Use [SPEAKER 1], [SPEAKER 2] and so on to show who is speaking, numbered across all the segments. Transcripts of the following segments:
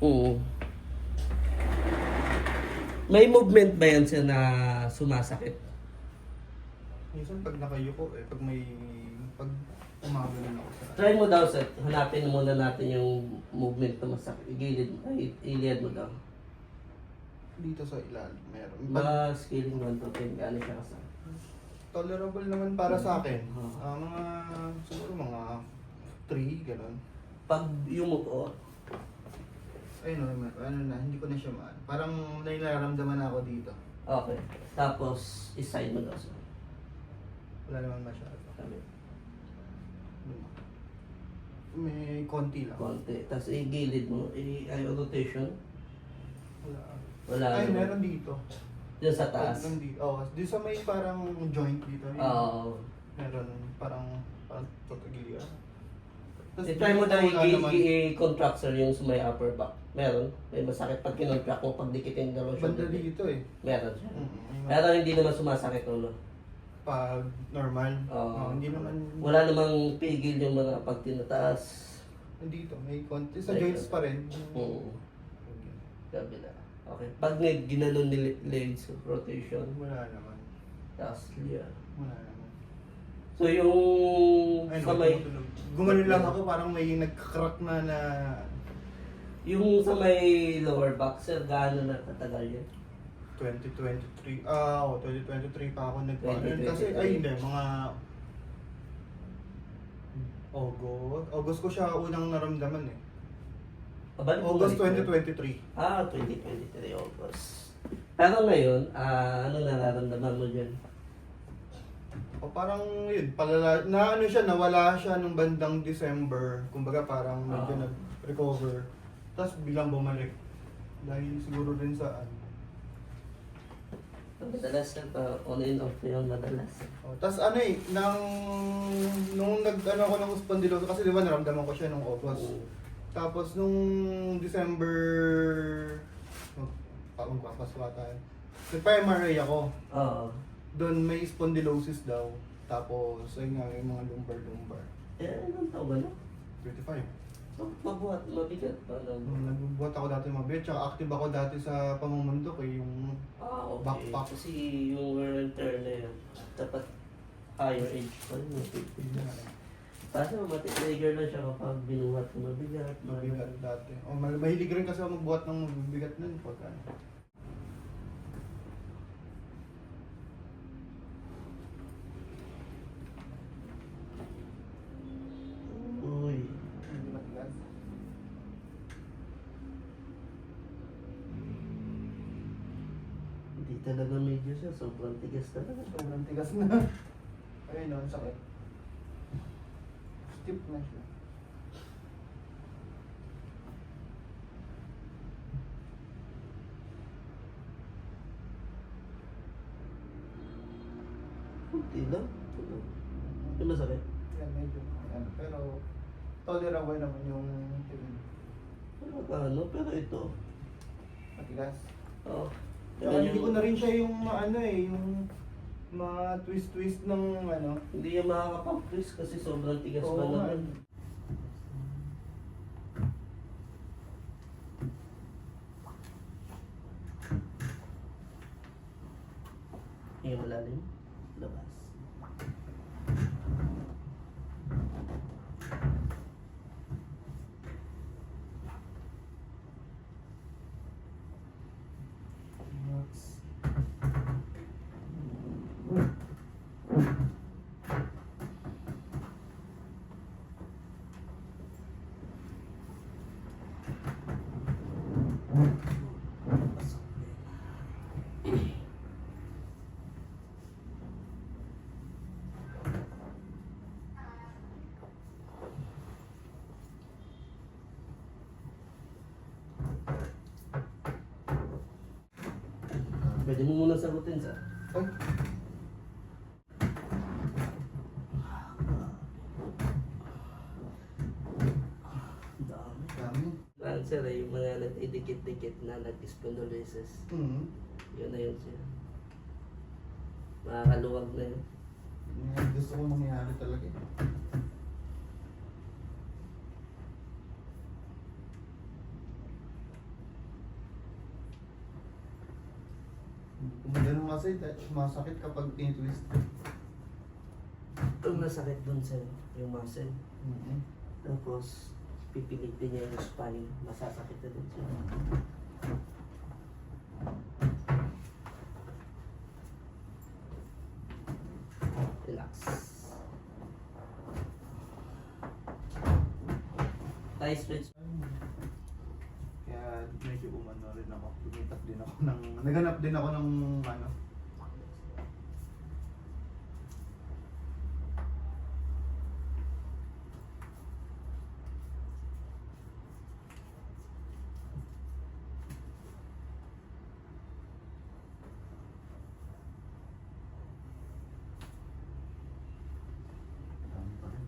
[SPEAKER 1] Oo. May movement ba yan siya na sumasakit?
[SPEAKER 2] Minsan pag nakayuko eh, pag may, pag umagalan ako sa
[SPEAKER 1] Try mo daw, sir. Hanapin muna natin yung movement na masakit. Igilid, ay, iliyad mo daw.
[SPEAKER 2] dito sa ilalim, meron. Pag
[SPEAKER 1] Mga scaling 1 to 10, gaano siya kasakit?
[SPEAKER 2] tolerable naman para sa akin,
[SPEAKER 1] Oo.
[SPEAKER 2] ah, mga, siguro mga 3, gano'n.
[SPEAKER 1] Pag yumuko,
[SPEAKER 2] Ayun, ano, ano na, hindi ko na siya maan. Parang may nararamdaman na ako dito.
[SPEAKER 1] okay. Tapos, iside mo daw, sir.
[SPEAKER 2] Wala naman masyado.
[SPEAKER 1] Kami.
[SPEAKER 2] May konti lang.
[SPEAKER 1] Konti. Tapos, igilid mo. I, ay, rotation.
[SPEAKER 2] Wala.
[SPEAKER 1] Wala.
[SPEAKER 2] Ay,
[SPEAKER 1] naman.
[SPEAKER 2] meron dito.
[SPEAKER 1] Diyan sa taas.
[SPEAKER 2] Meron dito. Oh, di sa may parang joint dito.
[SPEAKER 1] Oo.
[SPEAKER 2] Meron parang parang tutugilian.
[SPEAKER 1] I-try mo daw
[SPEAKER 2] wala naman.
[SPEAKER 1] i-contract sir yung sa may upper back. Meron. May masakit pag kinontract mo, pag dikitin daw yung
[SPEAKER 2] Banda dito eh.
[SPEAKER 1] Meron siya.
[SPEAKER 2] Mm, may
[SPEAKER 1] Pero hindi naman sumasakit ulo.
[SPEAKER 2] pag normal.
[SPEAKER 1] Oo.
[SPEAKER 2] Oh, hindi naman
[SPEAKER 1] Wala namang pigil yung mga pag tinataas.
[SPEAKER 2] dito. May konti. Sa
[SPEAKER 1] Like
[SPEAKER 2] joints pa rin.
[SPEAKER 1] Oo. Kabila. Okay. Pag nag ginanon ni legs rotation,
[SPEAKER 2] Wala naman.
[SPEAKER 1] tapos clear.
[SPEAKER 2] Wala naman.
[SPEAKER 1] So yung
[SPEAKER 2] Ayun,
[SPEAKER 1] sa may
[SPEAKER 2] tumutunog. Gumanon lang ako parang may nagka-crack na na
[SPEAKER 1] yung sa may lower back sir, gaano na katagal yun?
[SPEAKER 2] 2023. Ah, oh, 2023 pa ako nag
[SPEAKER 1] 2023.
[SPEAKER 2] Kasi, ay hindi, mga August. August ko siya unang naramdaman eh.
[SPEAKER 1] Kabalik mo
[SPEAKER 2] August
[SPEAKER 1] balik mo.
[SPEAKER 2] 2023.
[SPEAKER 1] Ah, 2023 August. Pero ngayon, ah, ano nararamdaman mo dyan?
[SPEAKER 2] O parang yun, palala, na ano siya, nawala siya nung bandang December. Kumbaga parang medyo
[SPEAKER 1] Ah.
[SPEAKER 2] nag-recover. Tapos biglang bumalik. Dahil siguro din sa ano.
[SPEAKER 1] Madalas na pa, on and off na yung madalas.
[SPEAKER 2] Oh, tapos ano eh, nang, nung nag ano ako ng spondylosis, kasi di ba naramdaman ko siya nung August. Tapos nung December, oh, parang magpapasko tayo. Nagpa-MRI ako.
[SPEAKER 1] Oo.
[SPEAKER 2] Doon may spondylosis daw. Tapos, ayun nga, yung mga lumbar-lumbar.
[SPEAKER 1] Eh, anong taon ba na?
[SPEAKER 2] 25.
[SPEAKER 1] Oh, mabuhat, mabigat pa lang.
[SPEAKER 2] Nung nagbubuhat ako dati mabit, tsaka active ako dati sa pamumundok eh, yung
[SPEAKER 1] Ah, okay.
[SPEAKER 2] Backpack.
[SPEAKER 1] Kasi yung wear and tear na yan, dapat higher age pa rin. 50. Kasi matitrigger na siya kapag binuhat ng mabigat.
[SPEAKER 2] mabigat dati. O, mal- mahilig rin kasi ako magbuhat ng mabigat nun pag ano.
[SPEAKER 1] Uy.
[SPEAKER 2] Hindi matigas.
[SPEAKER 1] Hindi talaga medyo siya, sobrang tigas talaga.
[SPEAKER 2] Sobrang tigas na. Ayun o, ang sakit. Stiff na siya.
[SPEAKER 1] Kunti lang. Hindi masakit.
[SPEAKER 2] Yan, medyo. Ano, pero tolerable naman yung yung
[SPEAKER 1] Pero ano, pero ito.
[SPEAKER 2] matigas.
[SPEAKER 1] Oh.
[SPEAKER 2] Saka hindi ko na rin siya yung ano eh, yung mga twist-twist ng ano.
[SPEAKER 1] Hindi yung makakapag-twist kasi sobrang tigas pa
[SPEAKER 2] Oo nga.
[SPEAKER 1] naman. Yung malalim. Labas. Pwede mo muna sagutin sa.
[SPEAKER 2] Ay,
[SPEAKER 1] Dami.
[SPEAKER 2] dami.
[SPEAKER 1] Cancer eh, yung mga nag-idikit-dikit na nag-spondylosis.
[SPEAKER 2] Hmm.
[SPEAKER 1] Yun na yun siya. Makakaluwag na yun.
[SPEAKER 2] Yan, gusto ko mangyari talaga. eh. Kasi dahil sumasakit kapag tinitwist.
[SPEAKER 1] Ang nasakit dun sa yung muscle.
[SPEAKER 2] Mm-hmm.
[SPEAKER 1] Tapos, pipilitin niya yung spine. Masasakit na din siya. Relax. Thigh stretch.
[SPEAKER 2] Kaya medyo umano rin ako. Lumipat din ako ng... Naghanap din ako ng ano. Dami pa rin.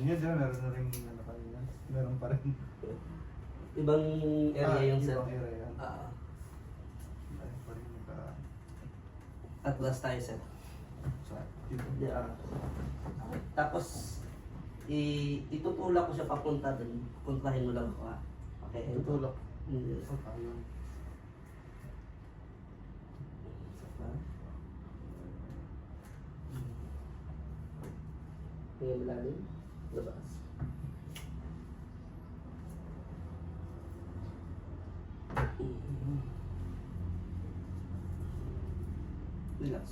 [SPEAKER 2] Yun yun, diba? meron na rin ano kanina. Meron pa rin.
[SPEAKER 1] Ibang area yung sa...
[SPEAKER 2] ibang area yan.
[SPEAKER 1] Ah,
[SPEAKER 2] Dahil pa rin naka...
[SPEAKER 1] atlas tayo sir.
[SPEAKER 2] Sa... Dito.
[SPEAKER 1] Yeah. Tapos, i itutulak ko siya papunta dun. Puntahin mo lang ako ha. Okay.
[SPEAKER 2] Tutulak.
[SPEAKER 1] Hindi.
[SPEAKER 2] Sa tayo.
[SPEAKER 1] Isa pa. Tingnan lalim. Labas. Relax.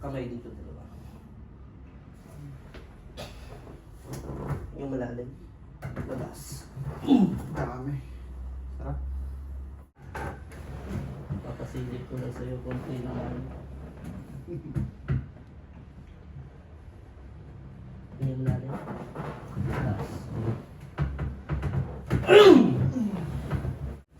[SPEAKER 1] Kamay dito dalawa. Yung malalim. Labas.
[SPEAKER 2] Dami. Sarap.
[SPEAKER 1] Papasilip ko na sa'yo konti naman. Tingnan natin.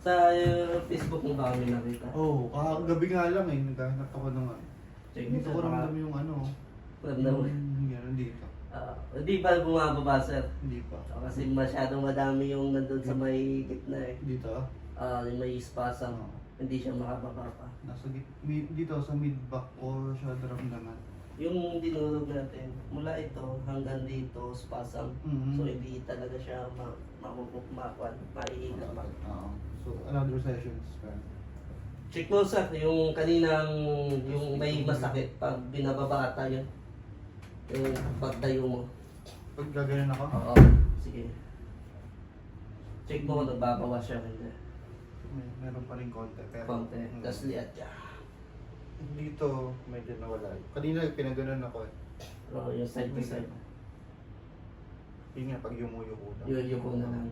[SPEAKER 1] Sa uh, Facebook mo ba kami nakita?
[SPEAKER 2] Oo, oh, gabi nga lang eh. Naghahanap ako ng ano.
[SPEAKER 1] Check
[SPEAKER 2] Dito ko ramdam yung ano.
[SPEAKER 1] Ramdam mo.
[SPEAKER 2] Yan, dito.
[SPEAKER 1] Ah, Hindi pa bumababa sir.
[SPEAKER 2] Hindi pa.
[SPEAKER 1] Ah, Kasi masyadong madami yung nandun sa may gitna eh.
[SPEAKER 2] Dito
[SPEAKER 1] ah. Yung may spasm.
[SPEAKER 2] Oo.
[SPEAKER 1] Hindi siya makababa pa.
[SPEAKER 2] Nasa git mid, dito sa mid back ko siya naramdaman.
[SPEAKER 1] Yung dinurog natin, mula ito hanggang dito, spasm.
[SPEAKER 2] Mhm.
[SPEAKER 1] So hindi talaga siya ma mamupukmakwan, maiiga pa.
[SPEAKER 2] Oo. So another sessions. friend.
[SPEAKER 1] Check mo sir, yung kaninang, yung may masakit pag binababa ata yun. Yung pagdayo mo.
[SPEAKER 2] Pag gaganon ako,
[SPEAKER 1] Oo, sige. Check mo kung nagbabawas siya hindi.
[SPEAKER 2] May, meron pa rin konti. Pero,
[SPEAKER 1] Konti.
[SPEAKER 2] Mm.
[SPEAKER 1] Tapos liat siya.
[SPEAKER 2] dito, medyo nawala. Kanina pinaganon ako eh.
[SPEAKER 1] Oo, yung side to side.
[SPEAKER 2] Yun nga, pag yumuyo ko lang.
[SPEAKER 1] Yun yung na lang.